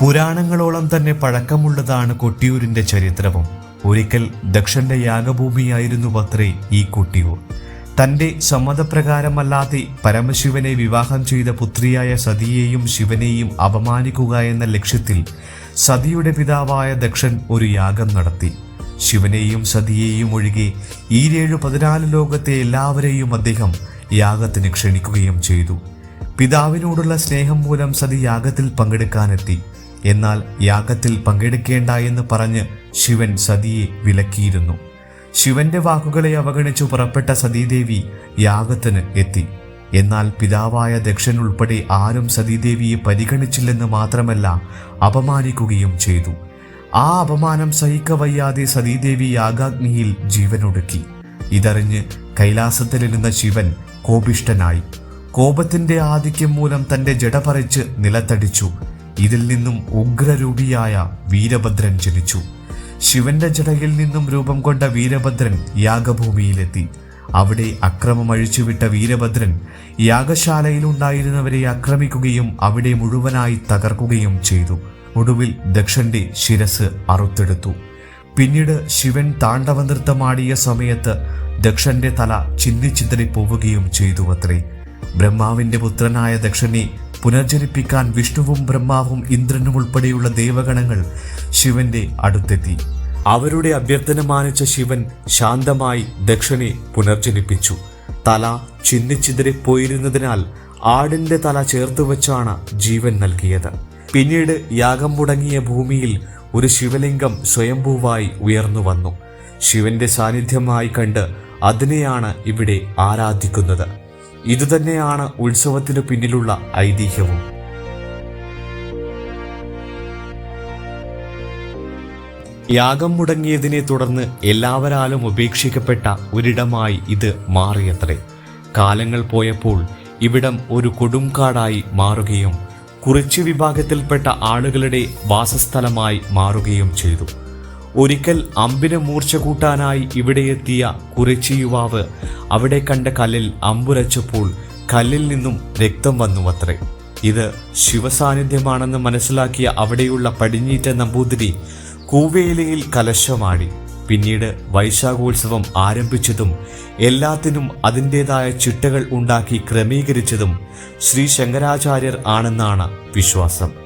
പുരാണങ്ങളോളം തന്നെ പഴക്കമുള്ളതാണ് കൊട്ടിയൂരിന്റെ ചരിത്രവും. ഒരിക്കൽ ദക്ഷന്റെ യാഗഭൂമിയായിരുന്നു അത്രേ ഈ കൊട്ടിയൂർ. തന്റെ സമ്മതപ്രകാരമല്ലാതെ പരമശിവനെ വിവാഹം ചെയ്ത പുത്രിയായ സതിയെയും ശിവനെയും അപമാനിക്കുക എന്ന ലക്ഷ്യത്തിൽ സതിയുടെ പിതാവായ ദക്ഷൻ ഒരു യാഗം നടത്തി. ശിവനെയും സതിയെയും ഒഴികെ ഈരേഴു പതിനാല് ലോകത്തെ എല്ലാവരെയും അദ്ദേഹം യാഗത്തിന് ക്ഷണിക്കുകയും ചെയ്തു. പിതാവിനോടുള്ള സ്നേഹം മൂലം സതി യാഗത്തിൽ പങ്കെടുക്കാനെത്തി. എന്നാൽ യാഗത്തിൽ പങ്കെടുക്കേണ്ട എന്ന് പറഞ്ഞ് ശിവൻ സതിയെ വിലക്കിയിരുന്നു. ശിവന്റെ വാക്കുകളെ അവഗണിച്ചു പുറപ്പെട്ട സതീദേവി യാഗത്തിന് എത്തി. എന്നാൽ പിതാവായ ദക്ഷൻ ഉൾപ്പെടെ ആരും സതീദേവിയെ പരിഗണിച്ചില്ലെന്ന് മാത്രമല്ല അപമാനിക്കുകയും ചെയ്തു. ആ അപമാനം സഹിക്കവയ്യാതെ സതീദേവി യാഗാഗ്നിയിൽ ജീവനൊടുക്കി. ഇതറിഞ്ഞ് കൈലാസത്തിലിരുന്ന ശിവൻ കോപിഷ്ടനായി കോപത്തിന്റെ ആധിക്യം മൂലം തന്റെ ജട പറിച്ച് നിലത്തടിച്ചു. ഇതിൽ നിന്നും ഉഗ്രരൂപിയായ വീരഭദ്രൻ ജനിച്ചു. ശിവന്റെ ജടയിൽ നിന്നും രൂപം കൊണ്ട വീരഭദ്രൻ യാഗഭൂമിയിലെത്തി. അവിടെ അക്രമം അഴിച്ചുവിട്ട വീരഭദ്രൻ യാഗശാലയിലുണ്ടായിരുന്നവരെ ആക്രമിക്കുകയും അവിടെ മുഴുവനായി തകർക്കുകയും ചെയ്തു. ഒടുവിൽ ദക്ഷന്റെ ശിരസ് അറുത്തെടുത്തു. പിന്നീട് ശിവൻ താണ്ഡവ നൃത്തമാടിയ സമയത്ത് ദക്ഷന്റെ തല ചിന്നിച്ചിതറി പോവുകയും ചെയ്തു അത്രേ ബ്രഹ്മാവിന്റെ പുത്രനായ ദക്ഷനെ പുനർജനിപ്പിക്കാൻ വിഷ്ണുവും ബ്രഹ്മാവും ഇന്ദ്രനും ഉൾപ്പെടെയുള്ള ദേവഗണങ്ങൾ ശിവന്റെ അടുത്തെത്തി. അവരുടെ അഭ്യർത്ഥന മാനിച്ച ശിവൻ ശാന്തമായി ദക്ഷനെ പുനർജനിപ്പിച്ചു. തല ചിന്നിച്ചിതറിപ്പോയിരുന്നതിനാൽ ആടിന്റെ തല ചേർത്ത് വെച്ചാണ് ജീവൻ നൽകിയത്. പിന്നീട് യാഗം മുടങ്ങിയ ഭൂമിയിൽ ഒരു ശിവലിംഗം സ്വയംഭൂവായി ഉയർന്നു വന്നു. ശിവന്റെ സാന്നിധ്യമായി കണ്ട് അതിനെയാണ് ഇവിടെ ആരാധിക്കുന്നത്. ഇതുതന്നെയാണ് ഉത്സവത്തിനു പിന്നിലുള്ള ഐതിഹ്യവും. യാഗം മുടങ്ങിയതിനെ തുടർന്ന് എല്ലാവരാലും ഉപേക്ഷിക്കപ്പെട്ട ഒരിടമായി ഇത് മാറിയത്രേ. കാലങ്ങൾ പോയപ്പോൾ ഇവിടം ഒരു കൊടുംകാടായി മാറുകയും കുറച്ച് വിഭാഗത്തിൽപ്പെട്ട ആളുകളുടെ വാസസ്ഥലമായി മാറുകയും ചെയ്തു. ഒരിക്കൽ അമ്പിന് മൂർച്ച കൂട്ടാനായി ഇവിടെ എത്തിയ കുറിച്ചി യുവാവ് അവിടെ കണ്ട കല്ലിൽ അമ്പുരച്ചപ്പോൾ കല്ലിൽ നിന്നും രക്തം വന്നു അത്രേ ഇത് ശിവസാന്നിധ്യമാണെന്ന് മനസ്സിലാക്കിയ അവിടെയുള്ള പടിഞ്ഞീറ്റ നമ്പൂതിരി കൂവേലിയിൽ കലശമാടി. പിന്നീട് വൈശാഖോത്സവം ആരംഭിച്ചതും എല്ലാത്തിനും അതിന്റെതായ ചിട്ടകൾ ഉണ്ടാക്കി ക്രമീകരിച്ചതും ശ്രീ ശങ്കരാചാര്യർ ആണെന്നാണ് വിശ്വാസം.